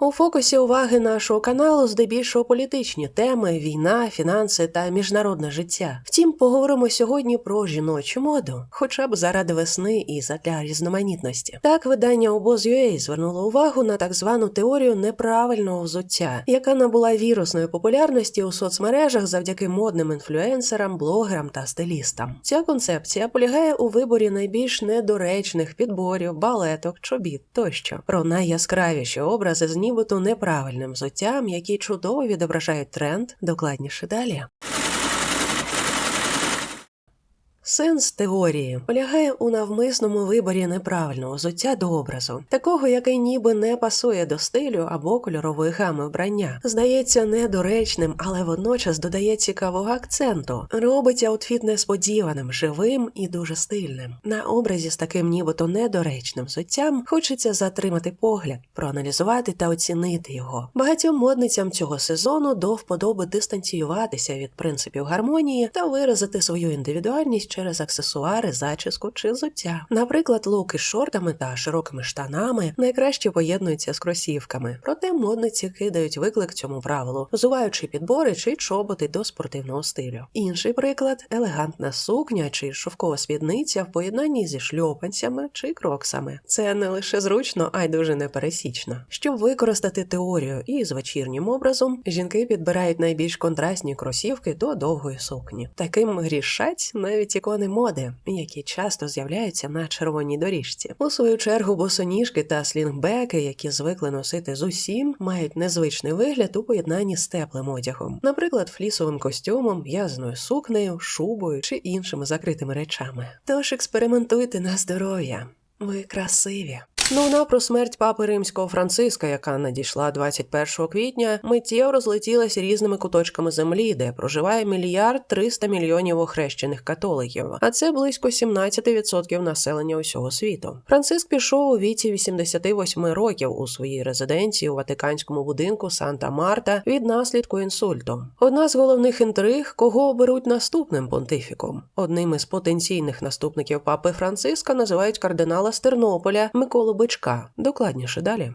У фокусі уваги нашого каналу здебільшого політичні теми, війна, фінанси та міжнародне життя. Втім, поговоримо сьогодні про жіночу моду, хоча б заради весни і задля різноманітності. Так, видання обоз.ua звернуло увагу на так звану теорію неправильного взуття, яка набула вірусної популярності у соцмережах завдяки модним інфлюенсерам, блогерам та стилістам. Ця концепція полягає у виборі найбільш недоречних підборів, балеток, чобіт тощо про найяскравіші образи з нібито неправильним взуттям, які чудово відображають тренд, докладніше далі. Сенс теорії полягає у навмисному виборі неправильного взуття до образу, такого, який ніби не пасує до стилю або кольорової гами вбрання. Здається недоречним, але водночас додає цікавого акценту, робить аутфіт несподіваним, живим і дуже стильним. На образі з таким нібито недоречним взуттям хочеться затримати погляд, проаналізувати та оцінити його. Багатьом модницям цього сезону до вподоби дистанціюватися від принципів гармонії та виразити свою індивідуальність через аксесуари, зачіску чи взуття. Наприклад, луки з шортами та широкими штанами найкраще поєднуються з кросівками, проте модниці кидають виклик цьому правилу, взуваючи підбори чи чоботи до спортивного стилю. Інший приклад елегантна сукня чи шовкова спідниця в поєднанні зі шльопанцями чи кроксами. Це не лише зручно, а й дуже непересічно. Щоб використати теорію і з вечірнім образом, жінки підбирають найбільш контрастні кросівки до довгої сукні. Таким грішать навіть ікони моди, які часто з'являються на червоній доріжці. У свою чергу босоніжки та слінгбеки, які звикли носити з усім, мають незвичний вигляд у поєднанні з теплим одягом, наприклад, флісовим костюмом, в'язаною сукнею, шубою чи іншими закритими речами. Тож експериментуйте на здоров'я. Ви красиві. Новина про смерть папи римського Франциска, яка надійшла 21 квітня, миттєво розлетілася різними куточками землі, де проживає мільярд 300 мільйонів охрещених католиків, а це близько 17% населення усього світу. Франциск пішов у віці 88 років у своїй резиденції у Ватиканському будинку Санта Марта від наслідку інсульту. Одна з головних інтриг, кого оберуть наступним понтифіком. Одним із потенційних наступників папи Франциска називають кардинала з Тернополя Миколу Бичка. Докладніше далі.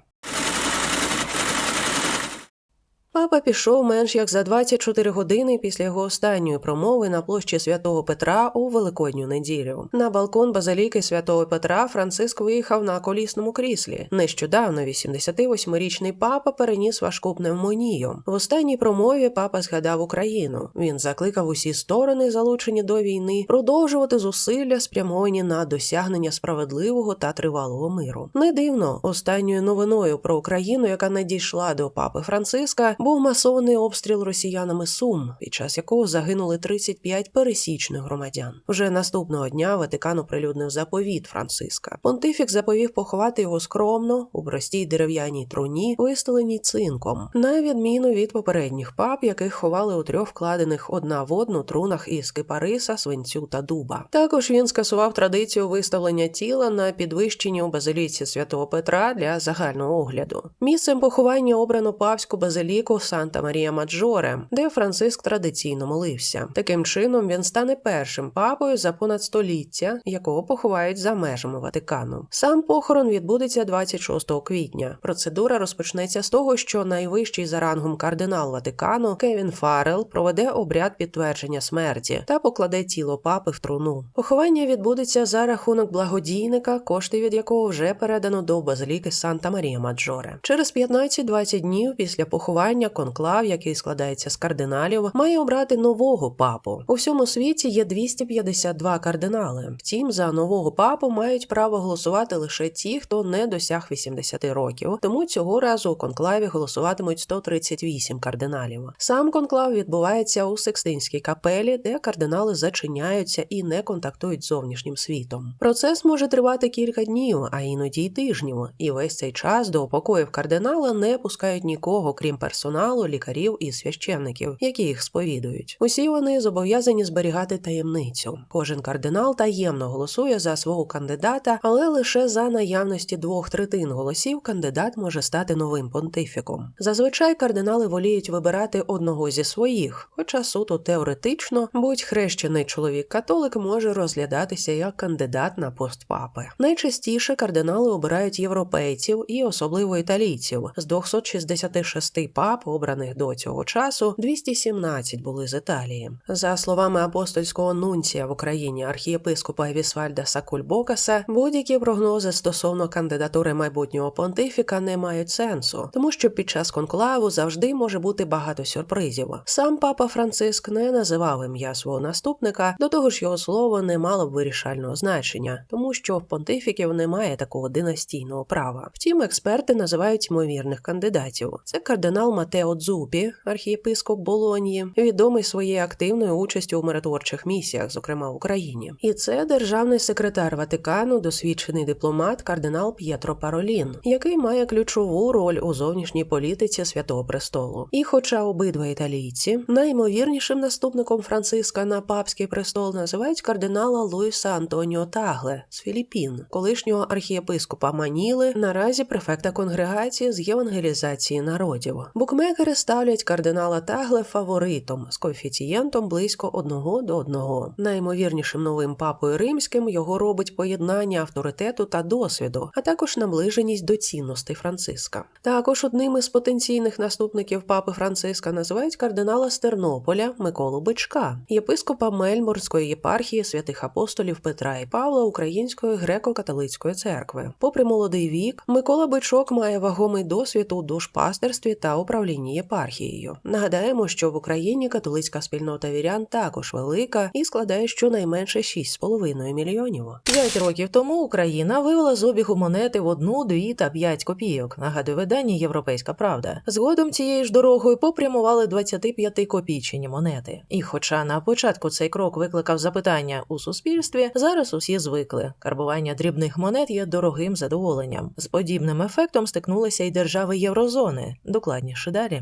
Папа пішов менш як за 24 години після його останньої промови на площі святого Петра у Великодню неділю. На балкон базиліки святого Петра Франциск виїхав на колісному кріслі. Нещодавно 88-річний папа переніс важку пневмонію. В останній промові папа згадав Україну. Він закликав усі сторони, залучені до війни, продовжувати зусилля, спрямовані на досягнення справедливого та тривалого миру. Не дивно, останньою новиною про Україну, яка надійшла до папи Франциска був масований обстріл росіянами Сум, під час якого загинули 35 пересічних громадян. Вже наступного дня Ватикан оприлюднив заповіт Франциска. Понтифік заповів поховати його скромно у простій дерев'яній труні, вистеленій цинком, на відміну від попередніх пап, яких ховали у трьох вкладених одна в одну трунах із кипариса, свинцю та дуба. Також він скасував традицію виставлення тіла на підвищенні у базиліці святого Петра для загального огляду. Місцем поховання обрано павську базиліку Санта Марія Маджоре, де Франциск традиційно молився. Таким чином він стане першим папою за понад століття, якого поховають за межами Ватикану. Сам похорон відбудеться 26 квітня. Процедура розпочнеться з того, що найвищий за рангом кардинал Ватикану Кевін Фаррел проведе обряд підтвердження смерті та покладе тіло папи в труну. Поховання відбудеться за рахунок благодійника, кошти від якого вже передано до базиліки Санта Марія Маджоре. Через 15-20 днів після поховання конклав, який складається з кардиналів, має обрати нового папу. У всьому світі є 252 кардинали. Втім, за нового папу мають право голосувати лише ті, хто не досяг 80 років. Тому цього разу у конклаві голосуватимуть 138 кардиналів. Сам конклав відбувається у Секстинській капелі, де кардинали зачиняються і не контактують з зовнішнім світом. Процес може тривати кілька днів, а іноді й тижнів. І весь цей час до покоїв кардинала не пускають нікого, крім персоналу персоналу, лікарів і священників, які їх сповідують. Усі вони зобов'язані зберігати таємницю. Кожен кардинал таємно голосує за свого кандидата, але лише за наявності двох третин голосів кандидат може стати новим понтифіком. Зазвичай кардинали воліють вибирати одного зі своїх, хоча суто теоретично будь хрещений чоловік-католик може розглядатися як кандидат на пост папи. Найчастіше кардинали обирають європейців і особливо італійців. З 266 пап, обраних до цього часу, 217 були з Італії. За словами апостольського нунція в Україні архієпископа Вісвальда Сакульбокаса, будь-які прогнози стосовно кандидатури майбутнього понтифіка не мають сенсу, тому що під час конклаву завжди може бути багато сюрпризів. Сам папа Франциск не називав ім'я свого наступника, до того ж його слово не мало б вирішального значення, тому що в понтифіків немає такого династійного права. Втім, експерти називають ймовірних кандидатів. Це кардинал Матео Дзупі, архієпископ Болонії, відомий своєю активною участю у миротворчих місіях, зокрема в Україні. І це державний секретар Ватикану, досвідчений дипломат кардинал П'єтро Паролін, який має ключову роль у зовнішній політиці Святого Престолу. І, хоча обидва італійці, найімовірнішим наступником Франциска на папський престол називають кардинала Луїса Антоніо Тагле з Філіппін, колишнього архієпископа Маніли, наразі префекта конгрегації з євангелізації народів. Букмекери ставлять кардинала Тагле фаворитом з коефіцієнтом близько одного до одного. Найімовірнішим новим папою римським його робить поєднання авторитету та досвіду, а також наближеність до цінностей Франциска. Також одним із потенційних наступників папи Франциска називають кардинала Стернополя Миколу Бичка, єпископа Мельморської єпархії святих апостолів Петра і Павла Української греко-католицької церкви. Попри молодий вік, Микола Бичок має вагомий досвід у душпастерстві та управлінні єпархією. Нагадаємо, що в Україні католицька спільнота вірян також велика і складає щонайменше 6,5 мільйонів. П'ять років тому Україна вивела з обігу монети в одну, дві та п'ять копійок. Нагадує видання Європейська Правда. Згодом цією ж дорогою попрямували 25 копійчині монети. І, хоча на початку цей крок викликав запитання у суспільстві, зараз усі звикли. Карбування дрібних монет є дорогим задоволенням. З подібним ефектом стикнулися й держави Єврозони. Докладніше далі.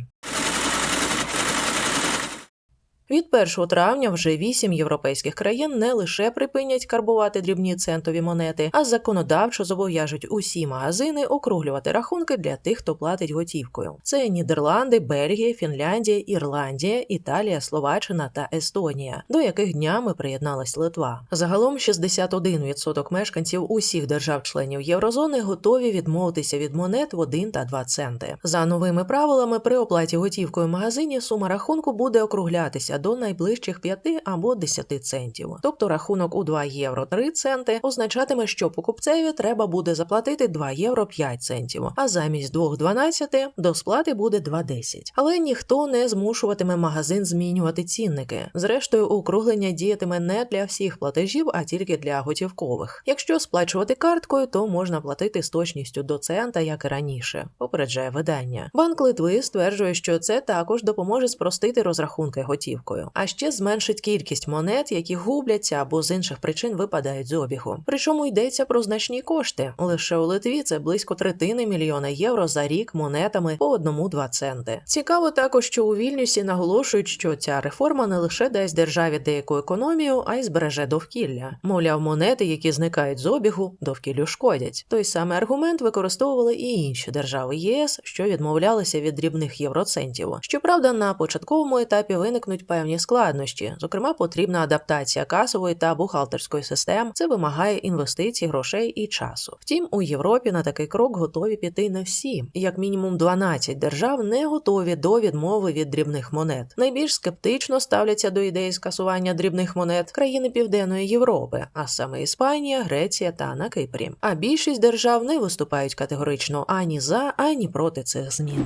Від 1 травня вже вісім європейських країн не лише припинять карбувати дрібні центові монети, а законодавчо зобов'яжуть усі магазини округлювати рахунки для тих, хто платить готівкою. Це Нідерланди, Бельгія, Фінляндія, Ірландія, Італія, Словаччина та Естонія, до яких днями приєдналась Литва. Загалом 61% мешканців усіх держав-членів Єврозони готові відмовитися від монет в 1 та 2 центи. За новими правилами, при оплаті готівкою в магазині сума рахунку буде округлятися до найближчих 5 або 10 центів. Тобто рахунок у 2 євро 3 центи означатиме, що покупцеві треба буде заплатити 2 євро 5 центів, а замість 2,12 до сплати буде 2,10. Але ніхто не змушуватиме магазин змінювати цінники. Зрештою, округлення діятиме не для всіх платежів, а тільки для готівкових. Якщо сплачувати карткою, то можна платити з точністю до цента, як і раніше. Попереджає видання. Банк Литви стверджує, що це також допоможе спростити розрахунки готівкою а ще зменшить кількість монет, які губляться або з інших причин випадають з обігу. Причому йдеться про значні кошти. Лише у Литві це близько третини мільйона євро за рік монетами по одному-два центи. Цікаво також, що у Вільнюсі наголошують, що ця реформа не лише дасть державі деяку економію, а й збереже довкілля. Мовляв, монети, які зникають з обігу, довкіллю шкодять. Той самий аргумент використовували і інші держави ЄС, що відмовлялися від дрібних євроцентів. Щоправда, на початковому етапі виникнуть певні складнощі. Зокрема, потрібна адаптація касової та бухгалтерської систем. Це вимагає інвестицій, грошей і часу. Втім, у Європі на такий крок готові піти не всі. Як мінімум 12 держав не готові до відмови від дрібних монет. Найбільш скептично ставляться до ідеї скасування дрібних монет країни Південної Європи, а саме Іспанія, Греція та на Кипрі. А більшість держав не виступають категорично ані за, ані проти цих змін.